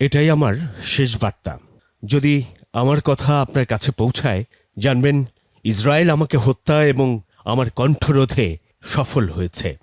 এটাই আমার শেষ বার্তা। যদি আমার কথা আপনার কাছে পৌঁছায়, জানবেন ইসরায়েল আমাকে হত্যা এবং আমার কণ্ঠরোধে সফল হয়েছে।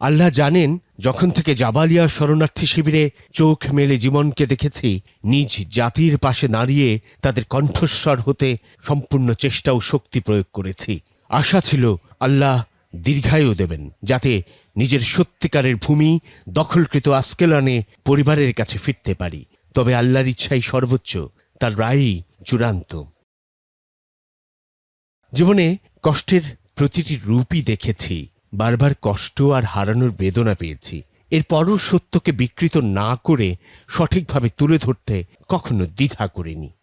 আল্লাহ জানেন, যখন থেকে জাবালিয়া শরণার্থী শিবিরে চোখ মেলে জীবনকে দেখেছি, নিজ জাতির পাশে দাঁড়িয়ে তাদের কণ্ঠস্বর হতে সম্পূর্ণ চেষ্টা ও শক্তি প্রয়োগ করেছি। আশা ছিল আল্লাহ দীর্ঘায়ু দেবেন, যাতে নিজের সত্যিকারের ভূমি দখলকৃত আস্কেলানে পরিবারের কাছে ফিরতে পারি। তবে আল্লাহর ইচ্ছাই সর্বোচ্চ, তার রায়ই চূড়ান্ত। জীবনে কষ্টের প্রতিটি রূপই দেখেছি, বারবার কষ্ট আর হারানোর বেদনা পেয়েছি। এরপরও সত্যকে বিকৃত না করে সঠিকভাবে তুলে ধরতে কখনো দ্বিধা করিনি।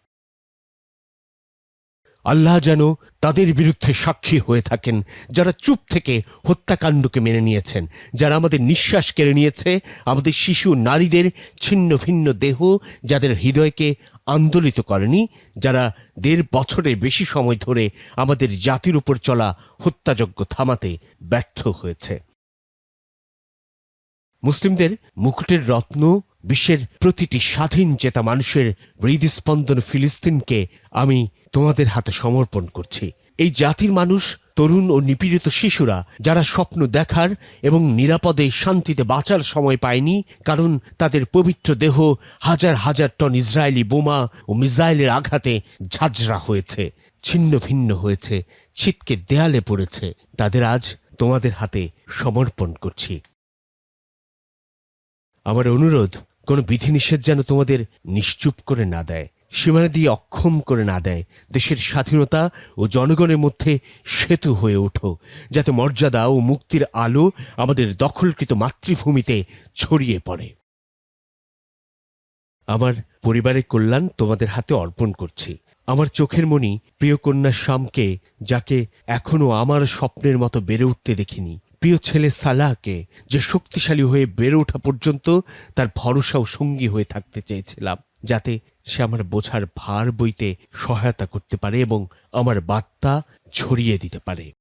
আল্লাহ যেন তাদের বিরুদ্ধে সাক্ষী হয়ে থাকেন, যারা চুপ থেকে হত্যাকাণ্ডকে মেনে নিয়েছেন, যারা আমাদের নিঃশ্বাস কেড়ে নিয়েছে, আমাদের শিশু নারীদের ছিন্ন ভিন্ন দেহ, যাদের হৃদয়কে আন্দোলিত করেনি, যারা দেড় বছরের বেশি সময় ধরে আমাদের জাতির উপর চলা হত্যাযজ্ঞ থামাতে ব্যর্থ হয়েছে। মুসলিমদের মুকুটের রত্ন বিশ্বের প্রতিটি স্বাধীন চেতা মানুষের হৃদস্পন্দন ফিলিস্তিনকে আমি তোমাদের হাতে সমর্পণ করছি। এই জাতির মানুষ, তরুণ ও নিপীড়িত শিশুরা, যারা স্বপ্ন দেখার এবং নিরাপদে শান্তিতে বাঁচার সময় পায়নি, কারণ তাদের পবিত্র দেহ হাজার হাজার টন ইসরায়েলি বোমা ও মিসাইলের আঘাতে ঝাঁঝরা হয়েছে, ছিন্ন ভিন্ন হয়েছে, ছিটকে দেয়ালে পড়েছে। তাদের আজ তোমাদের হাতে সমর্পণ করছি। আমার অনুরোধ কোনো বিধিনিষেধ যেন তোমাদের নিশ্চুপ করে না দেয়, সীমানা দিয়ে অক্ষম করে না দেয়, দেশের স্বাধীনতা ও জনগণের মধ্যে সেতু হয়ে ওঠো, যাতে মর্যাদা ও মুক্তির আলো আমাদের দখলকৃত মাতৃভূমিতে ছড়িয়ে পড়ে। আমার পরিবারের কল্যাণ তোমাদের হাতে অর্পণ করছি। আমার চোখের মণি প্রিয় কন্যা শ্যামকে, যাকে এখনও আমার স্বপ্নের মতো বেড়ে উঠতে দেখিনি প্রিয় ছেলে সালাহকে যে শক্তিশালী হয়ে বেড়ে ওঠা পর্যন্ত তার ভরসা ও সঙ্গী হয়ে থাকতে চেয়েছিলাম, যাতে সে আমার বোঝার ভার বইতে সহায়তা করতে পারে এবং আমার বার্তা ছড়িয়ে দিতে পারে।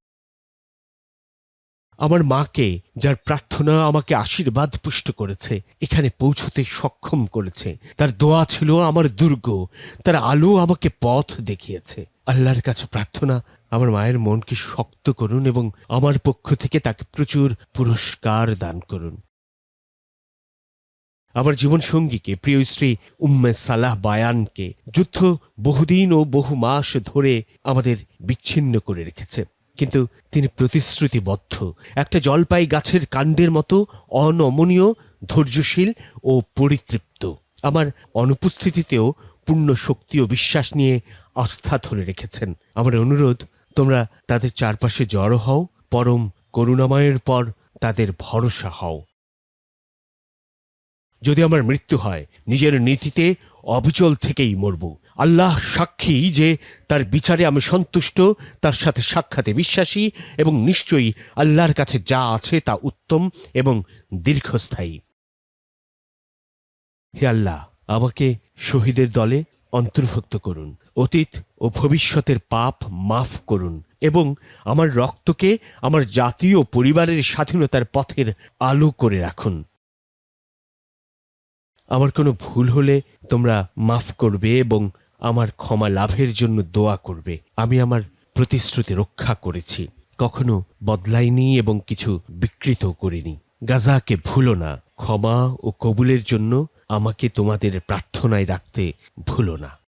আমার মাকে, যার প্রার্থনা আমাকে আশীর্বাদ পুষ্ট করেছে, এখানে পৌঁছতে সক্ষম করেছে। তার দোয়া ছিল আমার দুর্গ, তার আলো আমাকে পথ দেখিয়েছে। আল্লাহর কাছে প্রার্থনা আমার মায়ের মনকে শক্ত করুন এবং আমার পক্ষ থেকে তাকে প্রচুর পুরস্কার দান করুন। আমার জীবন সঙ্গীকে, প্রিয় স্ত্রী উম্মে সালাহ বায়ানকে, যুদ্ধ বহুদিন ও বহু মাস ধরে আমাদের বিচ্ছিন্ন করে রেখেছে। কিন্তু তিনি প্রতিশ্রুতিবদ্ধ। একটা জলপাই গাছের কাণ্ডের মতো অনমনীয়, ধৈর্যশীল ও পরিতৃপ্ত। আমার অনুপস্থিতিতেও পূর্ণ শক্তি ও বিশ্বাস নিয়ে আস্থা ধরে রেখেছেন। আমার অনুরোধ তোমরা তাদের চারপাশে জড়ো হও, পরম করুণাময়ের পর তাদের ভরসা হও। যদি আমার মৃত্যু হয়, নিজের নীতিতে অবিচল থেকেই মরব। আল্লাহ সাক্ষী যে তার বিচারে আমি সন্তুষ্ট, তার সাথে সাক্ষাতে বিশ্বাসী এবং নিশ্চয়ই আল্লাহর কাছে যা আছে তা উত্তম এবং দীর্ঘস্থায়ী। হে আল্লাহ, আমাকে শহীদের দলে অন্তর্ভুক্ত করুন। অতীত ও ভবিষ্যতের পাপ মাফ করুন এবং আমার রক্তকে আমার জাতীয় পরিবারের স্বাধীনতার পথের আলো করে রাখুন। আমার কোনো ভুল হলে তোমরা মাফ করবে এবং আমার ক্ষমা লাভের জন্য দোয়া করবে। আমি আমার প্রতিশ্রুতি রক্ষা করেছি। কখনো বদলাইনি এবং কিছু বিকৃত করিনি। গাজাকে ভুলো না। ক্ষমা ও কবুলের জন্য আমাকে তোমাদের প্রার্থনায় রাখতে ভুলো না।